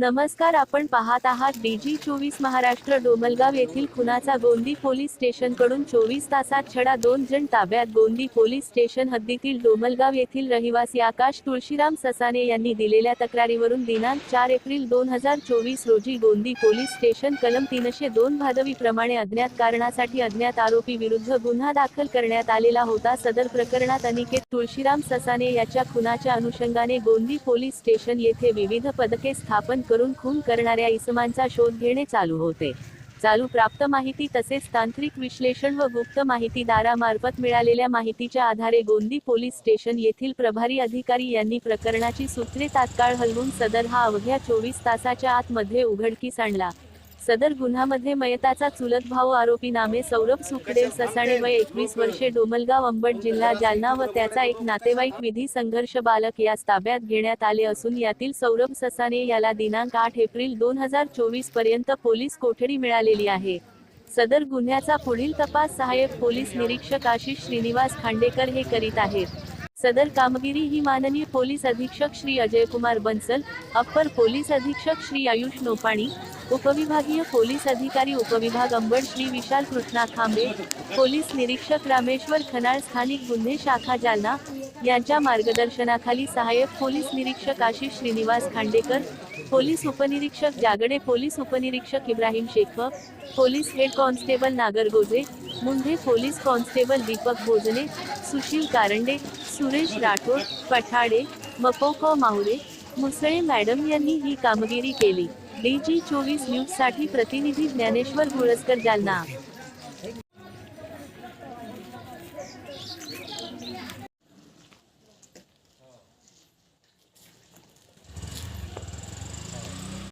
नमस्कार आपण पाहत आहात डीजी चोवीस महाराष्ट्र डोमलगाव येथील खुनाचा गोंदी पोलीस स्टेशनकडून चोवीस तासात छडा दोन जण ताब्यात. गोंदी पोलीस स्टेशन हद्दीतील डोमलगाव येथील रहिवासी आकाश तुळशीराम ससाने यांनी दिलेल्या तक्रारीवरून दिनांक चार एप्रिल दोन हजार चोवीस रोजी गोंदी पोलीस स्टेशन कलम तीनशे दोन भादवी प्रमाणे अज्ञात कारणासाठी अज्ञात आरोपी विरुद्ध गुन्हा दाखल करण्यात आलेला होता. सदर प्रकरणात अनिकेत तुळशीराम ससाने याच्या खुनाच्या अनुषंगाने गोंदी पोलीस स्टेशन येथे विविध पदके स्थापन करून खून करणाऱ्या इसमांचा शोध घेणे चालू होते. चालू प्राप्त माहिती तसेच तांत्रिक विश्लेषण व गुप्त माहितीदारामार्फत मिळालेल्या माहितीच्या आधारे गोंदी पोलीस स्टेशन येथील प्रभारी अधिकारी यांनी प्रकरणाची सूत्रे तात्काळ हलवून सदर हा अवघ्या चोवीस तासाच्या आतमध्ये उघडकीस आणला. सदर गुन्ह्यामध्ये मयताचा चुलत भाऊ आरोपी नामे सौरभ सुखदेव ससाणे वय एकवीस वर्षे डोमलगाव अंबड जिल्हा जालना व त्याचा एक नातेवाईक विधी संघर्ष बालक यास ताब्यात घेण्यात आले असून यातील सौरभ ससाने याला दिनांक आठ एप्रिल दोन हजार चोवीसपर्यंत पोलीस कोठडी मिळालेली आहे. सदर गुन्ह्याचा पुढील तपास सहाय्यक पोलीस निरीक्षक आशिष श्रीनिवास खांडेकर हे करीत आहेत. सदर कामगिरी ही माननीय पोलीस अधीक्षक श्री अजयकुमार बन्सल अप्पर पोलीस अधीक्षक श्री आयुष नोपाणी उपविभागीय पोलीस अधिकारी उपविभाग अंबड श्री विशाल कृष्णा खांबे पोलीस निरीक्षक रामेश्वर खनाळ स्थानिक गुन्हे शाखा जालना यांच्या मार्गदर्शनाखाली सहाय्यक पोलीस निरीक्षक आशिष श्रीनिवास खांडेकर पोलीस उपनिरीक्षक जागडे पोलीस उपनिरीक्षक Ibrahim Shekhav police head constable Nagargoje Mundhe police constable Deepak Bhojane Sushil Karande Suresh Rathod Pathade मपोको Mahure Musale madam यांनी ही कामगिरी केली. डी जी चोवीस न्यूजसाठी प्रतिनिधी ज्ञानेश्वर गुळसकर जालना.